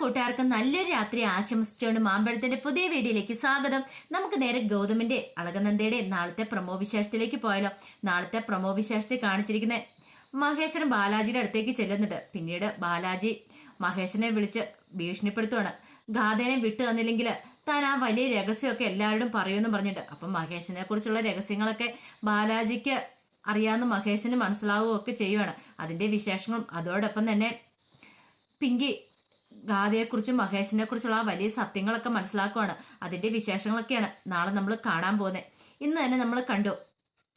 കൂട്ടുകാർക്കും നല്ലൊരു രാത്രി ആശംസിച്ചുകൊണ്ട് മാമ്പഴത്തിന്റെ പുതിയ വീഡിയോയിലേക്ക് സ്വാഗതം. നമുക്ക് നേരെ ഗൗതമിന്റെ അളകനന്ദയുടെ നാളത്തെ പ്രമോ വിശേഷത്തിലേക്ക് പോയാലോ. നാളത്തെ പ്രമോ വിശേഷത്തിൽ കാണിച്ചിരിക്കുന്ന മഹേശ്വരൻ ബാലാജിയുടെ അടുത്തേക്ക് ചെല്ലുന്നുണ്ട്. പിന്നീട് ബാലാജി മഹേശ്വരനെ വിളിച്ച് ഭീഷണിപ്പെടുത്തുവാണ്. ഗാഥനെ വിട്ടു തന്നില്ലെങ്കിൽ താൻ ആ വലിയ രഹസ്യമൊക്കെ എല്ലാവരോടും പറയുമെന്ന് പറഞ്ഞിട്ടുണ്ട്. അപ്പം മഹേഷിനെ കുറിച്ചുള്ള രഹസ്യങ്ങളൊക്കെ ബാലാജിക്ക് അറിയാവുന്ന മഹേഷിന് മനസ്സിലാവുകയൊക്കെ ചെയ്യുവാണ്. അതിന്റെ വിശേഷങ്ങളും അതോടൊപ്പം തന്നെ പിങ്കി ഗാഥയെക്കുറിച്ചും മഹേഷിനെ കുറിച്ചുള്ള വലിയ സത്യങ്ങളൊക്കെ മനസ്സിലാക്കുവാണ്. അതിന്റെ വിശേഷങ്ങളൊക്കെയാണ് നാളെ നമ്മൾ കാണാൻ പോകുന്നത് ഇന്ന് തന്നെ നമ്മൾ കണ്ടു.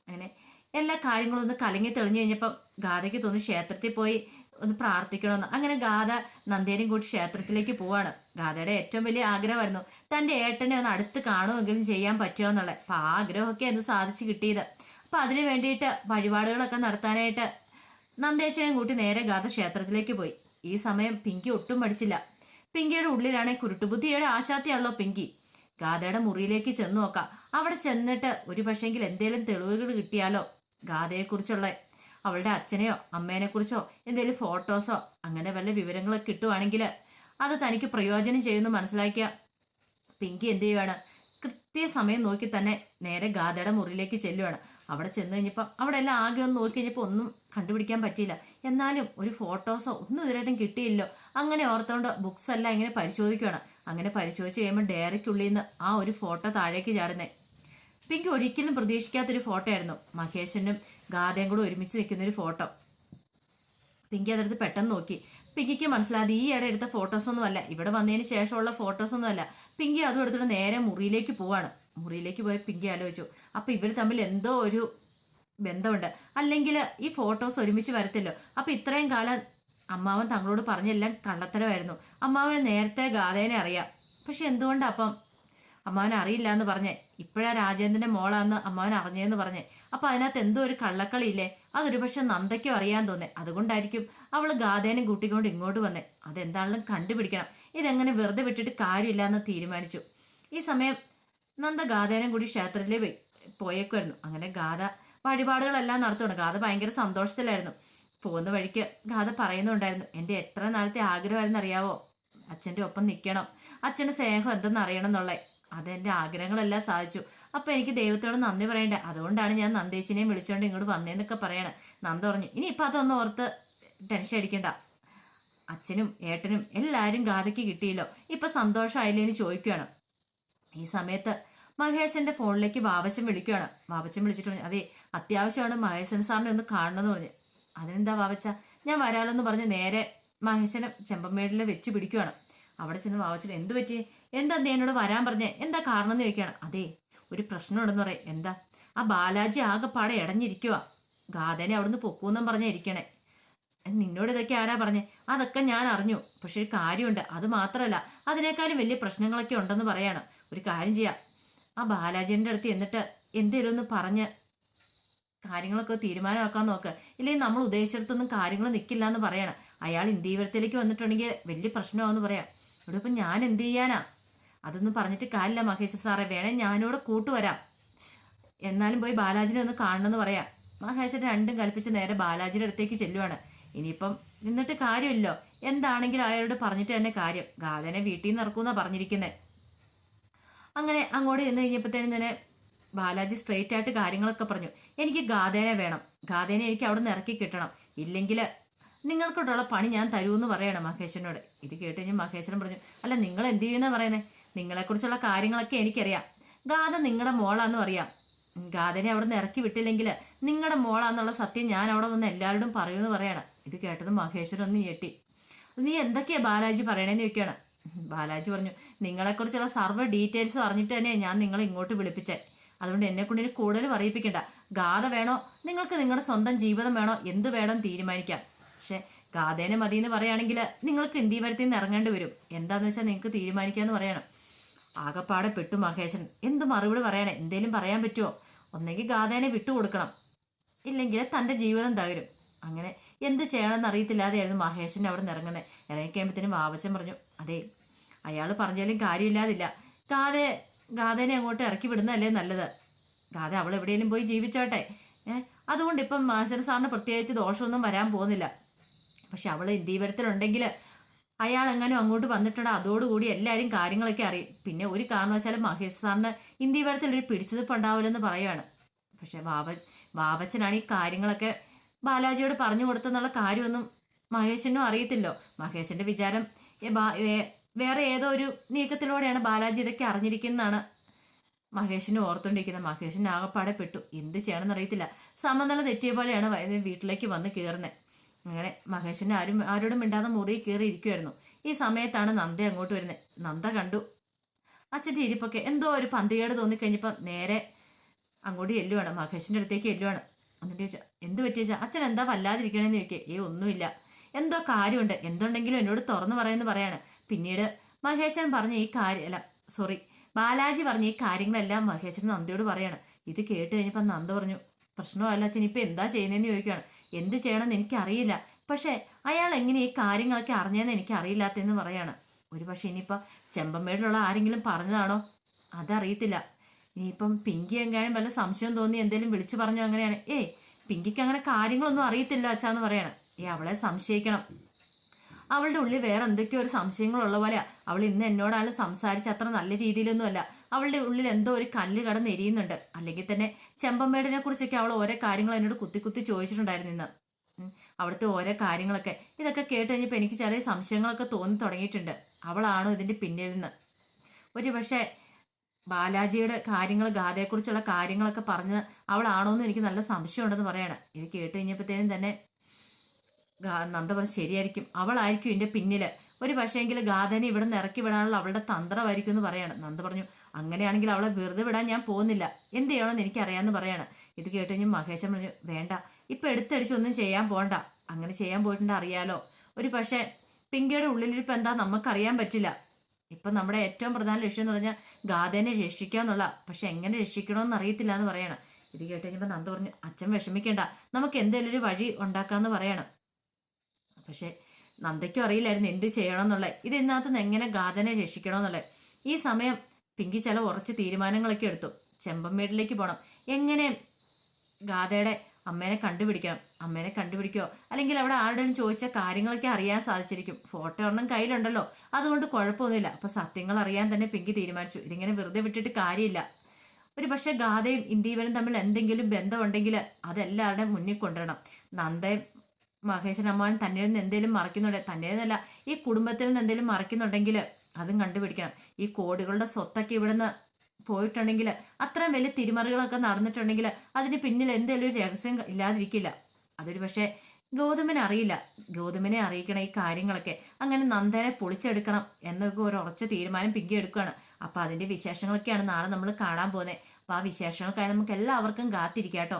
അങ്ങനെ എല്ലാ കാര്യങ്ങളും ഒന്ന് കലങ്ങി തെളിഞ്ഞു കഴിഞ്ഞപ്പം ഗാഥയ്ക്ക് തോന്നി ക്ഷേത്രത്തിൽ പോയി ഒന്ന് പ്രാർത്ഥിക്കണമെന്ന്. അങ്ങനെ ഗാഥ നന്ദേനും കൂട്ടി ക്ഷേത്രത്തിലേക്ക് പോവാണ്. ഗാഥയുടെ ഏറ്റവും വലിയ ആഗ്രഹമായിരുന്നു തന്റെ ഏട്ടനെ ഒന്ന് അടുത്ത് കാണുമെങ്കിലും ചെയ്യാൻ പറ്റുമോ എന്നുള്ളത്. അപ്പം ആ ആഗ്രഹമൊക്കെ അന്ന് സാധിച്ചു കിട്ടിയത്. അപ്പം അതിനു വേണ്ടിയിട്ട് വഴിപാടുകളൊക്കെ നടത്താനായിട്ട് നന്ദേശ്വരൻ കൂട്ടി നേരെ ഗാഥ ക്ഷേത്രത്തിലേക്ക് പോയി. ഈ സമയം പിങ്കി ഒട്ടും പഠിച്ചില്ല. പിങ്കിയുടെ ഉള്ളിലാണെ കുരുട്ടുബുദ്ധിയുടെ ആശാത്തിയാണല്ലോ പിങ്കി. ഗാഥയുടെ മുറിയിലേക്ക് ചെന്ന് നോക്കാം. അവിടെ ചെന്നിട്ട് ഒരു പക്ഷേങ്കിൽ എന്തേലും തെളിവുകൾ കിട്ടിയാലോ ഗാഥയെക്കുറിച്ചുള്ള? അവളുടെ അച്ഛനെയോ അമ്മേനെക്കുറിച്ചോ എന്തെങ്കിലും ഫോട്ടോസോ അങ്ങനെ വല്ല വിവരങ്ങളൊക്കെ കിട്ടുവാണെങ്കിൽ അത് തനിക്ക് പ്രയോജനം ചെയ്യുമെന്ന് മനസ്സിലാക്കിയ പിങ്കി എന്ത് ചെയ്യുവാണ്? കൃത്യസമയം നോക്കി തന്നെ നേരെ ഗാഥയുടെ മുറിയിലേക്ക് ചെല്ലുവാണ്. അവിടെ ചെന്ന് കഴിഞ്ഞപ്പം അവിടെ എല്ലാം ആകെ ഒന്ന് നോക്കി കഴിഞ്ഞപ്പോൾ ഒന്നും കണ്ടുപിടിക്കാൻ പറ്റിയില്ല. എന്നാലും ഒരു ഫോട്ടോസോ ഒന്നും ഇതുവരെയായിട്ടും കിട്ടിയില്ലോ അങ്ങനെ ഓർത്തോണ്ട് ബുക്സ് എല്ലാം ഇങ്ങനെ പരിശോധിക്കുകയാണ് അങ്ങനെ പരിശോധിച്ച് കഴിയുമ്പോൾ ഡയറിക്കുള്ളിൽ നിന്ന് ആ ഒരു ഫോട്ടോ താഴേക്ക് ചാടുന്നേ. പിങ്കി ഒരിക്കലും പ്രതീക്ഷിക്കാത്തൊരു ഫോട്ടോ ആയിരുന്നു മഹേഷനും ഗാഥയും കൂടെ ഒരുമിച്ച് നിൽക്കുന്ന ഒരു ഫോട്ടോ. പിങ്കി അതെടുത്ത് പെട്ടെന്ന് നോക്കി. പിങ്കിക്ക് മനസ്സിലാതെ ഈ ഇട എടുത്ത ഫോട്ടോസ് ഒന്നും അല്ല. ഇവിടെ വന്നതിന് ശേഷമുള്ള ഫോട്ടോസ് ഒന്നും അല്ല. പിങ്കി അതും എടുത്തിട്ട് നേരെ മുറിയിലേക്ക് പോവാണ്. മുറിയിലേക്ക് പോയ പിങ്കി ആലോചിച്ചു. അപ്പോൾ ഇവർ തമ്മിൽ എന്തോ ഒരു ബന്ധമുണ്ട്. അല്ലെങ്കിൽ ഈ ഫോട്ടോസ് ഒരുമിച്ച് വരത്തില്ലോ. അപ്പൊ ഇത്രയും കാലം അമ്മാവൻ തങ്ങളോട് പറഞ്ഞെല്ലാം കള്ളത്തരമായിരുന്നു. അമ്മാവന് നേരത്തെ ഗാഥേനെ അറിയാം. പക്ഷെ എന്തുകൊണ്ടാ അപ്പം? അമ്മാവൻ അറിയില്ല എന്ന് പറഞ്ഞേ. ഇപ്പോഴാ രാജേന്ദ്രന്റെ മോളാന്ന് അമ്മാവൻ അറിഞ്ഞേന്ന് പറഞ്ഞേ. അപ്പൊ അതിനകത്ത് എന്തോ ഒരു കള്ളക്കളിയില്ലേ? അതൊരു പക്ഷെ നന്ദയ്ക്കും അറിയാൻ തോന്നേ. അതുകൊണ്ടായിരിക്കും അവൾ ഗാഥേനെ കൂട്ടിക്കൊണ്ട് ഇങ്ങോട്ട് വന്നേ. അതെന്താണെങ്കിലും കണ്ടുപിടിക്കണം. ഇതെങ്ങനെ വെറുതെ വിട്ടിട്ട് കാര്യമില്ല എന്ന് തീരുമാനിച്ചു. ഈ സമയം നന്ദ ഗാഥേനും കൂടി ക്ഷേത്രത്തിലേ പോയി പോയേക്കുമായിരുന്നു അങ്ങനെ ഗാഥ വഴിപാടുകളെല്ലാം നടത്തുകയാണ് ഗാഥ ഭയങ്കര സന്തോഷത്തിലായിരുന്നു. പോകുന്ന വഴിക്ക് ഗാഥ പറയുന്നുണ്ടായിരുന്നു എന്റെ എത്ര നാളത്തെ ആഗ്രഹമായിരുന്നു അറിയാവോ? അച്ഛന്റെ ഒപ്പം നിൽക്കണം. അച്ഛന്റെ സ്നേഹം എന്തെന്ന് അറിയണം എന്നുള്ളത് അതെന്റെ ആഗ്രഹങ്ങളെല്ലാം സാധിച്ചു. അപ്പം എനിക്ക് ദൈവത്തോട് നന്ദി പറയണ്ടേ? അതുകൊണ്ടാണ് ഞാൻ നന്ദേച്ചിനെയും വിളിച്ചുകൊണ്ട് ഇങ്ങോട്ട് വന്നേന്നൊക്കെ പറയണം. നന്ദി പറഞ്ഞു. ഇനി ഇപ്പം അതൊന്നും ഓർത്ത് ടെൻഷൻ അടിക്കണ്ട. അച്ഛനും ഏട്ടനും എല്ലാവരും ഗാഥയ്ക്ക് കിട്ടിയല്ലോ. ഇപ്പം സന്തോഷമായില്ലേ എന്ന് ചോദിക്കുകയാണ് ഈ സമയത്ത് മഹേശന്റെ ഫോണിലേക്ക് വാവച്ചൻ വിളിക്കുകയാണ്. വാവച്ചൻ വിളിച്ചിട്ട് പറഞ്ഞു അതെ അത്യാവശ്യമാണ് മഹേശൻ സാറിനെ ഒന്ന് കാണണമെന്ന് പറഞ്ഞു. അതിനെന്താ വാവച്ച ഞാൻ വരാലെന്ന് പറഞ്ഞ് നേരെ മഹേശനെ ചെമ്പമേടിൽ വെച്ച് പിടിക്കുകയാണ്. അവിടെ ചെന്ന് വാവച്ചൻ എന്ത് പറ്റി? എന്താ നീ എന്നോട് വരാൻ പറഞ്ഞേ? എന്താ കാരണം എന്ന് ചോദിക്കുകയാണ്. അതെ ഒരു പ്രശ്നമുണ്ടെന്ന് പറയും. എന്താ? ആ ബാലാജി ആകെപ്പാടെ ഇടഞ്ഞിരിക്കുക ഗാഥനെ അവിടുന്ന് പൊക്കൂന്നും പറഞ്ഞാ ഇരിക്കണേ. നിന്നോട് ഇതൊക്കെ ആരാ പറഞ്ഞേ? അതൊക്കെ ഞാൻ അറിഞ്ഞു. പക്ഷെ ഒരു കാര്യമുണ്ട്. അത് മാത്രമല്ല അതിനേക്കാളും വലിയ പ്രശ്നങ്ങളൊക്കെ ഉണ്ടെന്ന് പറയാണ്. ഒരു കാര്യം ചെയ്യാം. ആ ബാലാജിന്റെ അടുത്ത് എന്നിട്ട് എന്തേലും ഒന്ന് പറഞ്ഞ് കാര്യങ്ങളൊക്കെ തീരുമാനമാക്കാൻ നോക്ക്. ഇല്ലെങ്കിൽ നമ്മൾ ഉദ്ദേശിച്ചിടത്തൊന്നും കാര്യങ്ങൾ നിൽക്കില്ല എന്ന് പറയണം. അയാൾ ഇന്ത്യവരത്തിലേക്ക് വന്നിട്ടുണ്ടെങ്കിൽ വലിയ പ്രശ്നമാണെന്ന് പറയാം. ഇവിടെ ഇപ്പം ഞാൻ എന്ത് ചെയ്യാനാ? അതൊന്നും പറഞ്ഞിട്ട് കാര്യമില്ല മഹേഷ് സാറേ. വേണേ ഞാനിവിടെ കൂട്ടുവരാം. എന്നാലും പോയി ബാലാജിനെ ഒന്ന് കാണണമെന്ന് പറയാം. മഹേഷ് രണ്ടും കൽപ്പിച്ച് നേരെ ബാലാജിയുടെ അടുത്തേക്ക് ചെല്ലുവാണ്. ഇനിയിപ്പം നിന്നിട്ട് കാര്യമില്ലോ എന്താണെങ്കിലും അയാളോട് പറഞ്ഞിട്ട് തന്നെ കാര്യം. ഗാഥനെ വീട്ടിൽ നിന്ന് ഇറക്കുമെന്നാണ് പറഞ്ഞിരിക്കുന്നത് അങ്ങനെ അങ്ങോട്ട് ചെന്ന് കഴിഞ്ഞപ്പോഴത്തേനും തന്നെ ബാലാജി സ്ട്രെയിറ്റ് ആയിട്ട് കാര്യങ്ങളൊക്കെ പറഞ്ഞു. എനിക്ക് ഗാഥേനെ വേണം. ഗാഥേനെ എനിക്ക് അവിടെ നിന്ന് ഇറക്കി കിട്ടണം. ഇല്ലെങ്കിൽ നിങ്ങൾക്കോട്ടുള്ള പണി ഞാൻ തരൂന്ന് പറയണം മഹേശ്വരനോട് ഇത് കേട്ട് കഴിഞ്ഞ് മഹേശ്വരൻ പറഞ്ഞു അല്ല നിങ്ങൾ എന്ത് ചെയ്യുന്ന പറയുന്നത് നിങ്ങളെക്കുറിച്ചുള്ള കാര്യങ്ങളൊക്കെ എനിക്കറിയാം. ഗാഥ നിങ്ങളുടെ മോളാന്ന് അറിയാം ഗാഥനെ അവിടെ നിന്ന് ഇറക്കി വിട്ടില്ലെങ്കിൽ നിങ്ങളുടെ മോളാന്നുള്ള സത്യം ഞാൻ അവിടെ വന്ന് എല്ലാവരോടും പറയുമെന്ന് പറയണം. ഇത് കേട്ടത് മഹേശ്വരൻ ഒന്ന് ഞെട്ടി. നീ എന്തൊക്കെയാ ബാലാജി പറയണേന്ന് ചോദിക്കുകയാണ്. ബാലാജി പറഞ്ഞു നിങ്ങളെക്കുറിച്ചുള്ള സർവ ഡീറ്റെയിൽസ് അറിഞ്ഞിട്ട് തന്നെ ഞാൻ നിങ്ങളെ ഇങ്ങോട്ട് വിളിപ്പിച്ചേ. അതുകൊണ്ട് എന്നെ കൊണ്ട് കൂടുതൽ പറയിപ്പിക്കണ്ട. ഗാഥ വേണോ? നിങ്ങൾക്ക് നിങ്ങളുടെ സ്വന്തം ജീവിതം വേണോ? എന്ത് വേണം തീരുമാനിക്കാം. പക്ഷെ ഗാഥേനെ മതി എന്ന് പറയുകയാണെങ്കിൽ നിങ്ങൾക്ക് ഇന്ത്യ വരത്തിൽ നിന്ന് ഇറങ്ങേണ്ടി വരും. എന്താന്ന് വെച്ചാൽ നിങ്ങൾക്ക് തീരുമാനിക്കാമെന്ന് പറയണം. ആകപ്പാടെ പെട്ടു മഹേശൻ. എന്ത് മറുപടി പറയാനേ? എന്തേലും പറയാൻ പറ്റുമോ ഒന്നെങ്കിൽ ഗാഥേനെ വിട്ടുകൊടുക്കണം. ഇല്ലെങ്കിൽ തന്റെ ജീവിതം തകരും. അങ്ങനെ എന്ത് ചെയ്യണമെന്ന് അറിയത്തില്ലാതെയായിരുന്നു മഹേശന്റെ അവിടെ നിന്ന് ഇറങ്ങുന്നത്. ഇറങ്ങിക്കഴിയുമ്പോഴത്തേനും വാവച്ചൻ പറഞ്ഞു അതെ അയാൾ പറഞ്ഞാലും കാര്യമില്ലാതില്ല. ഗാഥ ഗാഥേനെ അങ്ങോട്ട് ഇറക്കി വിടുന്നതല്ലേ നല്ലത്. ഗാഥ അവൾ എവിടെയെങ്കിലും പോയി ജീവിച്ചോട്ടെ. അതുകൊണ്ട് ഇപ്പം മാസ്റ്റർ സാറിന് പ്രത്യേകിച്ച് ദോഷമൊന്നും വരാൻ പോകുന്നില്ല. പക്ഷെ അവൾ ഇന്ത്യവരത്തിലുണ്ടെങ്കിൽ അയാൾ എങ്ങനെ അങ്ങോട്ട് വന്നിട്ടുണ്ടോ? അതോടുകൂടി എല്ലാവരും കാര്യങ്ങളൊക്കെ അറിയും. പിന്നെ ഒരു കാരണവശാലും മഹേഷ് സാറിന് ഇന്ത്യവരത്തിൽ ഒരു പിടിച്ചതിപ്പ് ഉണ്ടാവില്ലെന്ന് പറയുകയാണ് പക്ഷെ ബാബ വാവച്ചനാണ് ഈ കാര്യങ്ങളൊക്കെ ബാലാജിയോട് പറഞ്ഞു കൊടുത്തെന്നുള്ള കാര്യമൊന്നും മഹേഷിനും അറിയത്തില്ലോ. മഹേഷിന്റെ വിചാരം വേറെ ഏതോ ഒരു നീക്കത്തിലൂടെയാണ് ബാലാജി ഇതൊക്കെ അറിഞ്ഞിരിക്കുന്നതാണ്. മഹേഷിനെ ഓർത്തോണ്ടിരിക്കുന്നത് മഹേഷിന് ആകപ്പാടെ പെട്ടു. എന്ത് ചെയ്യണമെന്ന് അറിയത്തില്ല. സമനില തെറ്റിയ പോലെയാണ് വീട്ടിലേക്ക് വന്ന് കയറുന്നത് അങ്ങനെ മഹേഷിന് ആരും ആരോടും മിണ്ടാതെ മുറി കയറി ഇരിക്കുമായിരുന്നു ഈ സമയത്താണ് നന്ദ അങ്ങോട്ട് വരുന്നത് നന്ദ കണ്ടു. അച്ഛന്റെ ഇരിപ്പൊക്കെ എന്തോ ഒരു പന്തികേട് തോന്നിക്കഴിഞ്ഞപ്പോൾ നേരെ അങ്ങോട്ട് ചെല്ലുവാണ്. മഹേഷിന്റെ അടുത്തേക്ക് ചെല്ലുവാണ്. എന്നിട്ട് ചോദിച്ചാൽ എന്ത് പറ്റിയ അച്ഛൻ എന്താ വല്ലാതിരിക്കണേന്ന് ചോദിക്കേ. ഏ ഒന്നുമില്ല. എന്തോ കാര്യമുണ്ട്. എന്തുണ്ടെങ്കിലും എന്നോട് തുറന്നു പറയുമെന്ന് പറയാണ്. പിന്നീട് മഹേശൻ പറഞ്ഞ ഈ കാര്യം അല്ല സോറി ബാലാജി പറഞ്ഞ ഈ കാര്യങ്ങളെല്ലാം മഹേശൻ നന്ദിയോട് പറയാണ്. ഇത് കേട്ട് കഴിഞ്ഞപ്പോൾ നന്ദ പറഞ്ഞു പ്രശ്നമല്ല അച്ഛൻ ഇപ്പം എന്താ ചെയ്യുന്നതെന്ന് ചോദിക്കുകയാണ് എന്ത് ചെയ്യണമെന്ന് എനിക്കറിയില്ല. പക്ഷേ അയാൾ എങ്ങനെ ഈ കാര്യങ്ങളൊക്കെ അറിഞ്ഞതെന്ന് എനിക്ക് അറിയില്ലാത്തെന്ന് പറയാണ്. ഒരു പക്ഷേ ഇനിയിപ്പോൾ ചെമ്പമ്മേടിലുള്ള ആരെങ്കിലും പറഞ്ഞതാണോ? അതറിയത്തില്ല. ഇനിയിപ്പം പിങ്കി എങ്ങാനും വല്ല സംശയം തോന്നി എന്തെങ്കിലും വിളിച്ചു പറഞ്ഞോ അങ്ങനെയാണ്. ഏയ് പിങ്കിക്ക് അങ്ങനെ കാര്യങ്ങളൊന്നും അറിയത്തില്ല അച്ഛാന്ന് പറയാണ്. ഏ അവളെ സംശയിക്കണം. അവളുടെ ഉള്ളിൽ വേറെ എന്തൊക്കെയോ ഒരു സംശയങ്ങളുള്ള പോലെയാ. അവൾ ഇന്ന് എന്നോടാണ് സംസാരിച്ച അത്ര നല്ല രീതിയിലൊന്നുമല്ല. അവളുടെ ഉള്ളിൽ എന്തോ ഒരു കല്ല് കടന്ന് എരിയുന്നുണ്ട്. അല്ലെങ്കിൽ തന്നെ ചെമ്പമ്മേടിനെ കുറിച്ചൊക്കെ അവൾ ഓരോ കാര്യങ്ങൾ എന്നോട് കുത്തി കുത്തി ചോദിച്ചിട്ടുണ്ടായിരുന്നു ഇന്ന്. അവിടുത്തെ ഓരോ കാര്യങ്ങളൊക്കെ. ഇതൊക്കെ കേട്ട് കഴിഞ്ഞപ്പോൾ എനിക്ക് ചെറിയ സംശയങ്ങളൊക്കെ തോന്നി തുടങ്ങിയിട്ടുണ്ട്. അവളാണോ ഇതിന്റെ പിന്നിൽ നിന്ന് ഒരു പക്ഷേ ബാലാജിയുടെ കാര്യങ്ങൾ ഗാഥയെക്കുറിച്ചുള്ള കാര്യങ്ങളൊക്കെ പറഞ്ഞ് അവളാണോ എന്ന് എനിക്ക് നല്ല സംശയമുണ്ടെന്ന് പറയാണ്. ഇത് കേട്ട് കഴിഞ്ഞപ്പോഴത്തേനും തന്നെ ഗാ- നന്ദ പറഞ്ഞു ശരിയായിരിക്കും. അവളായിരിക്കും എന്റെ പിന്നിൽ. ഒരു പക്ഷേങ്കിൽ ഗാഥനെ ഇവിടെ നിന്ന് ഇറക്കി വിടാനുള്ള അവളുടെ തന്ത്രമായിരിക്കും എന്ന് പറയാണ്. നന്ദ പറഞ്ഞു അങ്ങനെയാണെങ്കിൽ അവളെ വെറുതെ വിടാൻ ഞാൻ പോകുന്നില്ല. എന്ത് ചെയ്യണമെന്ന് എനിക്കറിയാമെന്ന് പറയാണ്. ഇത് കേട്ട് കഴിഞ്ഞ് മഹേശൻ പറഞ്ഞു വേണ്ട. ഇപ്പം എടുത്തടിച്ചൊന്നും ചെയ്യാൻ പോണ്ട. അങ്ങനെ ചെയ്യാൻ പോയിട്ടുണ്ട് അറിയാലോ. ഒരു പക്ഷേ പിങ്കയുടെ ഉള്ളിലിരിപ്പ് എന്താ നമുക്കറിയാൻ പറ്റില്ല. ഇപ്പം നമ്മുടെ ഏറ്റവും പ്രധാന ലക്ഷ്യം എന്ന് പറഞ്ഞാൽ ഗാഥനെ രക്ഷിക്കുക എന്നുള്ള. പക്ഷെ എങ്ങനെ രക്ഷിക്കണമെന്ന് അറിയത്തില്ല എന്ന് പറയണം. ഇത് കേട്ട് കഴിഞ്ഞപ്പോൾ നന്ദ പറഞ്ഞു അച്ഛൻ വിഷമിക്കേണ്ട. നമുക്ക് എന്തെങ്കിലും ഒരു വഴി ഉണ്ടാക്കാമെന്ന് പറയണം. പക്ഷെ നന്ദയ്ക്കും അറിയില്ലായിരുന്നു എന്ത് ചെയ്യണം എന്നുള്ളത് ഇത് ഇതിനകത്ത് നിന്ന് എങ്ങനെ ഗാഥനെ രക്ഷിക്കണമെന്നുള്ളത്. ഈ സമയം പിങ്കി ചില ഉറച്ച് തീരുമാനങ്ങളൊക്കെ എടുത്തു. ചെമ്പമ്മേടിലേക്ക് പോകണം എങ്ങനെ ഗാഥയുടെ അമ്മേനെ കണ്ടുപിടിക്കണം? അമ്മേനെ കണ്ടുപിടിക്കോ അല്ലെങ്കിൽ അവിടെ ആരുടെയും ചോദിച്ച കാര്യങ്ങളൊക്കെ അറിയാൻ സാധിച്ചിരിക്കും. ഫോട്ടോ ഒന്നും കയ്യിലുണ്ടല്ലോ. അതുകൊണ്ട് കുഴപ്പമൊന്നുമില്ല. അപ്പൊ സത്യങ്ങൾ അറിയാൻ തന്നെ പിങ്കി തീരുമാനിച്ചു. ഇതിങ്ങനെ വെറുതെ വിട്ടിട്ട് കാര്യമില്ല. ഒരു പക്ഷേ ഗാഥയും ഇന്ദീപനും തമ്മിൽ എന്തെങ്കിലും ബന്ധമുണ്ടെങ്കിൽ അതെല്ലാവരുടെയും മുന്നിൽ കൊണ്ടുവരണം. നന്ദയും മഹേശൻ അമ്മാവൻ തന്നിൽ നിന്ന് എന്തെങ്കിലും മറക്കുന്നുണ്ട് തന്നിൽ നിന്നല്ല ഈ കുടുംബത്തിൽ നിന്ന് എന്തെങ്കിലും മറിക്കുന്നുണ്ടെങ്കിൽ അതും കണ്ടുപിടിക്കണം. ഈ കോടികളുടെ സ്വത്തൊക്കെ ഇവിടുന്ന് പോയിട്ടുണ്ടെങ്കിൽ അത്രയും വലിയ തിരിമറികളൊക്കെ നടന്നിട്ടുണ്ടെങ്കിൽ അതിന് പിന്നിൽ എന്തെങ്കിലും ഒരു രഹസ്യം ഇല്ലാതിരിക്കില്ല. അതൊരു പക്ഷേ ഗൗതമിനെ അറിയില്ല. ഗൗതമനെ അറിയിക്കണം ഈ കാര്യങ്ങളൊക്കെ അങ്ങനെ നന്ദനെ പൊളിച്ചെടുക്കണം എന്നൊക്കെ ഒരു ഉറച്ച തീരുമാനം പിങ്കി എടുക്കുകയാണ്. അപ്പോൾ അതിന്റെ വിശേഷങ്ങളൊക്കെയാണ് നാളെ നമ്മൾ കാണാൻ പോകുന്നത്. അപ്പോൾ ആ വിശേഷങ്ങൾക്കായി നമുക്ക് എല്ലാവർക്കും കാത്തിരിക്കാം കേട്ടോ.